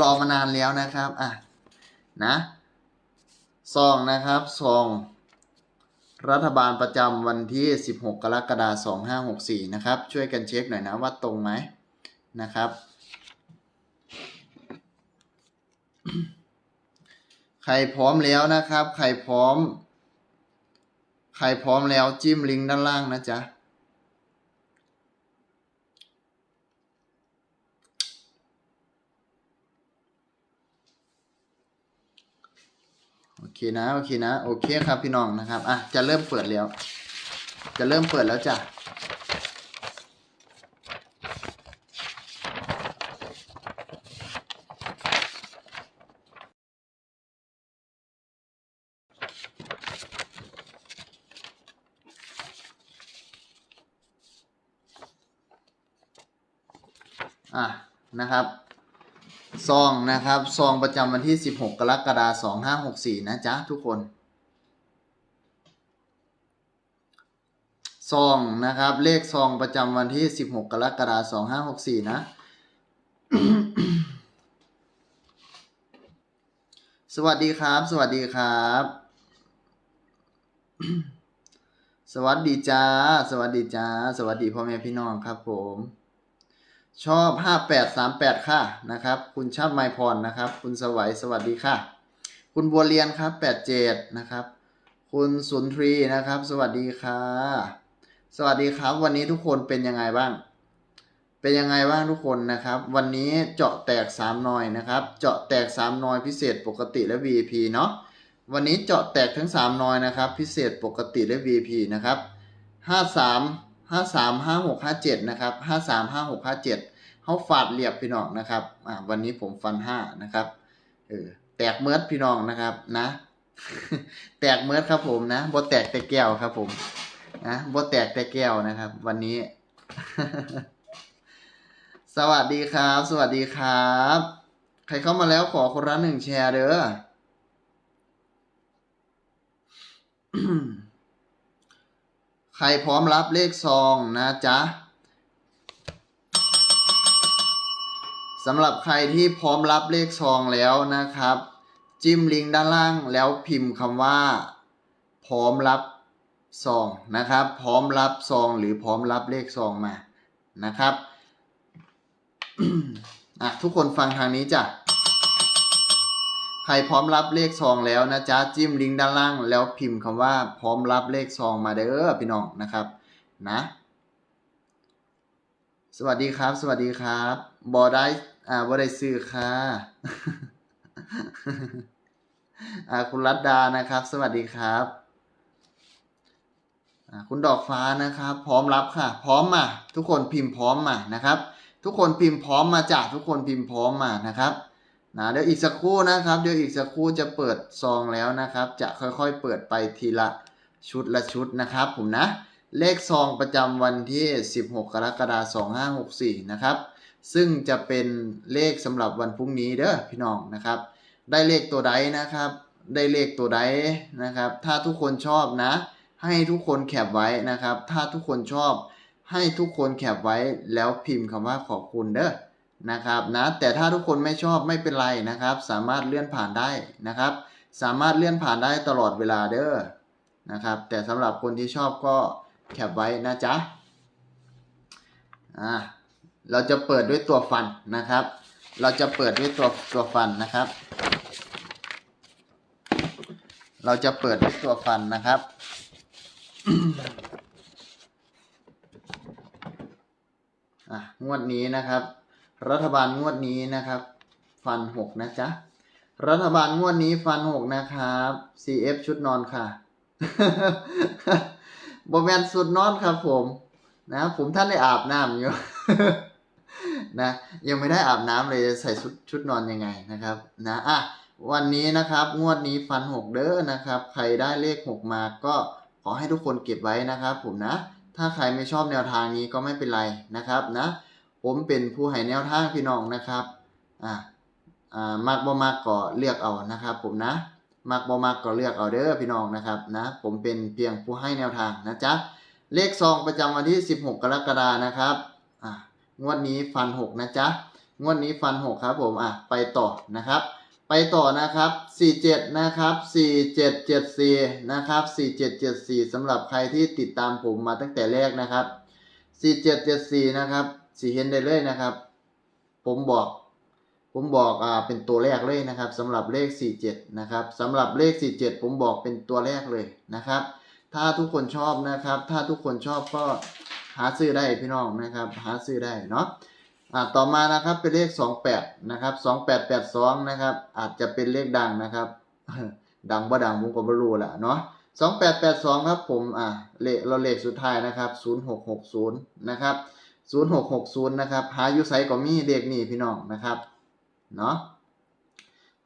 รอมานานแล้วนะครับอะนะซองนะครับซองรัฐบาลประจำวันที่ 16 กรกฎาคม 2564 นะครับ ช่วยกันเช็คหน่อยนะว่าตรงไหมนะครับ ใครพร้อมแล้วนะครับ ใครพร้อม ใครพร้อมแล้วจิ้มลิงก์ด้านล่างนะจ๊ะ โอเคนะโอเคนะโอเคครับพี่น้องนะครับอะจะเริ่มเปิดแล้ว จะเริ่มเปิดแล้วจ้ะอะนะครับ ซองนะครับซองประจำวันที่ 16 กรกฎาคม2564 นะจ๊ะทุกคนซองนะครับ เลขซองประจำวันที่ 16 กรกฎาคม2564 นะ สวัสดีครับ สวัสดีครับ สวัสดีจ้า สวัสดีจ้า สวัสดีพ่อแม่พี่น้องครับผม ชอบ 5838 ค่ะนะครับ คุณชาติไมพรนะครับ คุณสวัยสวัสดีค่ะ คุณบัวเรียนครับ 87 นะครับ คุณสุนทรีนะครับ สวัสดีค่ะ สวัสดีครับ วันนี้ทุกคนเป็นยังไงบ้าง เป็นยังไงบ้างทุกคนนะครับ วันนี้เจาะแตก3นอยนะครับ เจาะแตก3นอยพิเศษปกติและ VIP เนาะวันนี้เจาะแตกทั้ง3นอยนะครับ พิเศษปกติและ VIP นะครับ 53 53 56 57นะครับ53 56 57เจ็ดเขาฟาดเรียบพี่น้องนะครับอ่าวันนี้ผมฟัน5นะครับเออแตกเมิดพี่น้องนะครับนะ แตกเมิดครับผมนะบ่แตกแต่แก้วครับผมนะบ่แตกแต่แก้วนะครับ วันนี้ สวัสดีครับ สวัสดีครับ ใครเข้ามาแล้วขอคนละหนึ่งแชร์เด้อ ใครพร้อมรับเลขซองนะจ๊ะสำหรับใครที่พร้อมรับเลขซองแล้วนะครับ จิ้มลิงก์ด้านล่างแล้วพิมพ์คำว่า พร้อมรับซองนะครับ พร้อมรับซองหรือพร้อมรับเลขซองมานะครับอะทุกคนฟังทางนี้จ้ะ ใครพร้อมรับเลขซองแล้วนะจ๊ะจิ้มลิงก์ด้านล่าง แล้วพิมพ์คำว่าพร้อมรับเลขซองมาเด้อพี่น้องนะครับนะสวัสดีครับ สวัสดีครับบอได้อ่าบอได้ซื้อค่ะอ่าคุณรัตดานะครับ สวัสดีครับอ่าคุณดอกฟ้านะครับ พร้อมรับค่ะ พร้อมมาทุกคนพิมพ์พร้อมมานะครับ ทุกคนพิมพ์พร้อมมาจ้ะทุกคนพิมพ์พร้อมมานะครับ นะเดี๋ยวอีกสักครู่นะครับเดี๋ยวอีกสักครู่จะเปิดซองแล้วนะครับ จะค่อยๆเปิดไปทีละชุดละชุดนะครับ ผมนะ เลขซองประจำวันที่ 16 กรกฎาคม2564 นะครับ ซึ่งจะเป็นเลขสำหรับวันพรุ่งนี้เด้อพี่น้องนะครับ ได้เลขตัวใดนะครับ ได้เลขตัวใดนะครับ ถ้าทุกคนชอบนะ ให้ทุกคนแคปไว้นะครับ ถ้าทุกคนชอบให้ทุกคนแคปไว้แล้วพิมพ์คำว่าขอบคุณเด้อ นะครับนะแต่ถ้าทุกคนไม่ชอบไม่เป็นไรนะครับ สามารถเลื่อนผ่านได้นะครับ สามารถเลื่อนผ่านได้ตลอดเวลาเด้อนะครับ แต่สำหรับคนที่ชอบก็แคปไว้นะจ๊ะอ่าเราจะเปิดด้วยตัวฟันนะครับ เราจะเปิดด้วยตัวตัวฟันนะครับ เราจะเปิดด้วยตัวฟันนะครับอะงวดนี้นะครับ รัฐบาลงวดนี้นะครับ ฟันหกนะจ๊ะ รัฐบาลงวดนี้ฟันหกนะครับ CF ชุดนอนค่ะบแมนสุดนอนครับผมนะ ผมท่านได้อาบน้ำอยู่นะยังไม่ได้อาบน้ำเลยใส่ชุดชุดนอนยังไงนะครับนะอะวันนี้นะครับงวดนี้ฟันหกเด้อนะครับ ใครได้เลขหกมาก็ขอให้ทุกคนเก็บไว้นะครับ ผมนะ ถ้าใครไม่ชอบแนวทางนี้ก็ไม่เป็นไรนะครับนะ ผมเป็นผู้ให้แนวทางพี่น้องนะครับอะอ่ามักบ่มักก็เลือกเอานะครับ ผมนะมักบ่มักก็เลือกเอาเด้อพี่น้องนะครับนะผมเป็นเพียงผู้ให้แนวทางนะจ๊ะเลขซองประจำวันที่ 16 กรกฎานะครับอะงวดนี้ฟัน 6 นะจ๊ะงวดนี้ฟันหกครับผมอะไปต่อนะครับ ไปต่อนะครับสี่เจ็ดนะครับสี่เจ็ดเจ็ดสี่นะครับสี่เจ็ดเจ็ดสี่สำหรับใครที่ติดตามผมมาตั้งแต่แรกนะครับสี่เจ็ดเจ็ดสี่นะครับ สี่เห็นได้เลยนะครับ ผมบอก ผมบอกอ่าเป็นตัวแรกเลยนะครับสำหรับเลข 47 นะครับสำหรับเลข 47 ผมบอกเป็นตัวแรกเลยนะครับ ถ้าทุกคนชอบนะครับ ถ้าทุกคนชอบก็หาซื้อได้พี่น้องนะครับ หาซื้อได้เนาะอ่าต่อมานะครับเป็นเลข 28 นะครับ 2882 นะครับ อาจจะเป็นเลขดังนะครับ ดังบ่ดังผมก็บ่รู้แหละเนาะ2882 ครับผมอ่าเลขเราเลขสุดท้ายนะครับ 0660 นะครับ 0660นะครับ หาอยู่ไสก็มีเลขนี้พี่น้องนะครับ เนาะ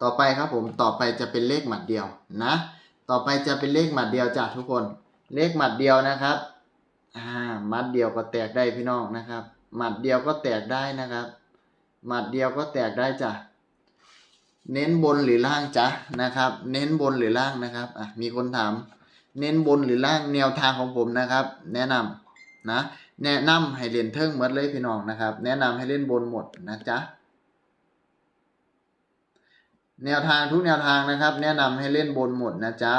ต่อไปครับผม ต่อไปจะเป็นเลขหมัดเดียวนะ ต่อไปจะเป็นเลขหมัดเดียวจ้ะทุกคน เลขหมัดเดียวนะครับ อ่ามัดเดียวก็แตกได้พี่น้องนะครับ หมัดเดียวก็แตกได้นะครับ หมัดเดียวก็แตกได้จ้ะ เน้นบนหรือล่างจ้ะนะครับ เน้นบนหรือล่างนะครับ อะ มีคนถาม เน้นบนหรือล่างแนวทางของผมนะครับ แนะนำนะ แนะนำให้เล่นเทิงหมดเลยพี่น้องนะครับ แนะนำให้เล่นบนหมดนะจ๊ะแนวทางทุกแนวทางนะครับ แนะนำให้เล่นบนหมดนะจ๊ะ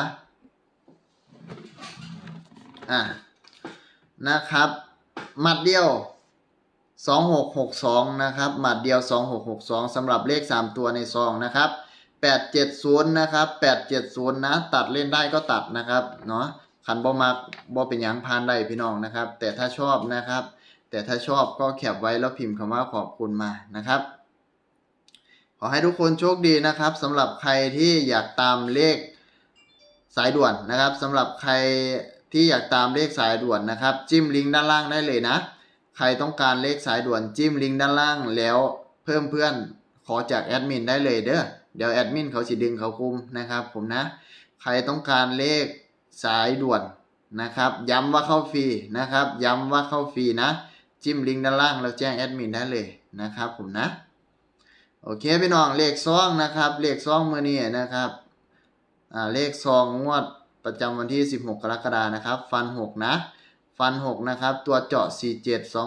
อะนะครับหมัดเดียว 2662 นะครับหมัดเดียว 2662สำหรับเลข 3 ตัวในซองนะครับ 870 นะครับ 870 นะ ตัดเล่นได้ก็ตัดนะครับ เนาะ ขันบ่มักบ่เป็นยังพานได้พี่น้องนะครับ แต่ถ้าชอบนะครับ แต่ถ้าชอบก็แคปไว้แล้วพิมพ์คำว่าขอบคุณมานะครับ ขอให้ทุกคนโชคดีนะครับสำหรับใครที่อยากตามเลขสายด่วนนะครับสำหรับใครที่อยากตามเลขสายด่วนนะครับ จิ้มลิงก์ด้านล่างได้เลยนะ ใครต้องการเลขสายด่วนจิ้มลิงก์ด้านล่างแล้วเพิ่มเพื่อนขอจากแอดมินได้เลยเด้อเดี๋ยวแอดมินเขาสิดึงเขาคุมนะครับ ผมนะ ใครต้องการเลข สายด่วนนะครับ ย้ำว่าเข้าฟรีนะครับ ย้ำว่าเข้าฟรีนะ จิ้มลิงก์ด้านล่างแล้วแจ้งแอดมินได้เลยนะครับผมนะ โอเคพี่น้องเลขซองนะครับ เลขซองมือนี้นะครับอ่าเลขซองงวดประจำวันที่ 16 กรกฎานะครับ ฟัน 6 นะ ฟัน 6 นะครับ ตัวเจาะ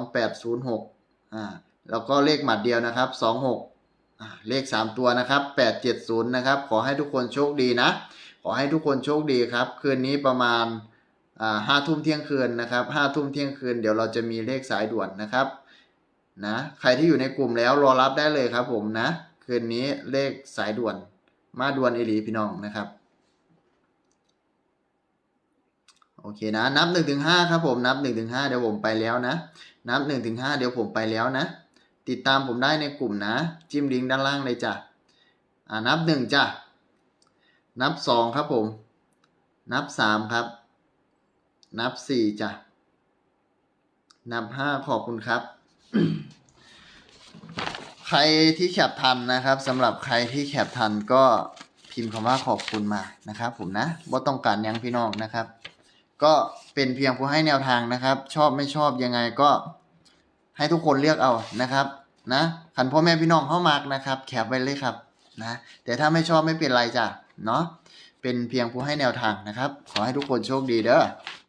472806อ่าแล้วก็เลขหมัดเดียวนะครับ 26อ่าเลข 3 ตัวนะครับ 870 นะครับ ขอให้ทุกคนโชคดีนะ อให้ทุกคนโชคดีครับ คืนนี้ประมาณห้าทุ่มเที่ยงคืนนะครับห้าทุ่มเที่ยงคืนเดี๋ยวเราจะมีเลขสายด่วนนะครับนะใครที่อยู่ในกลุ่มแล้วรอรับได้เลยครับผมนะ คืนนี้เลขสายด่วน มาด่วนเอลีพี่น้องนะครับโอเคนะนับหนึ่งถึงห้าครับผมนับหนึ่งถึงห้าเดี๋ยวผมไปแล้วนะ นับหนึ่งถึงห้าเดี๋ยวผมไปแล้วนะ ติดตามผมได้ในกลุ่มนะ จิ้มลิงก์ด้านล่างเลยจ้ะอ่านับหนึ่งจ้ะ นับสองครับผม นับสามครับ นับสี่จ้ะ นับห้าขอบคุณครับ ใครที่แคปทันนะครับสำหรับใครที่แคปทันก็พิมพ์คำว่าขอบคุณมานะครับ ผมนะว่าต้องการยังพี่น้องนะครับ ก็เป็นเพียงผู้ให้แนวทางนะครับ ชอบไม่ชอบยังไงก็ให้ทุกคนเลือกเอานะครับนะขันพ่อแม่พี่น้องเข้ามากนะครับ แคปไว้เลยครับนะแต่ถ้าไม่ชอบไม่เป็นไรจ้ะ เนาะเป็นเพียงผู้ให้แนวทางนะครับ ขอให้ทุกคนโชคดีเด้อ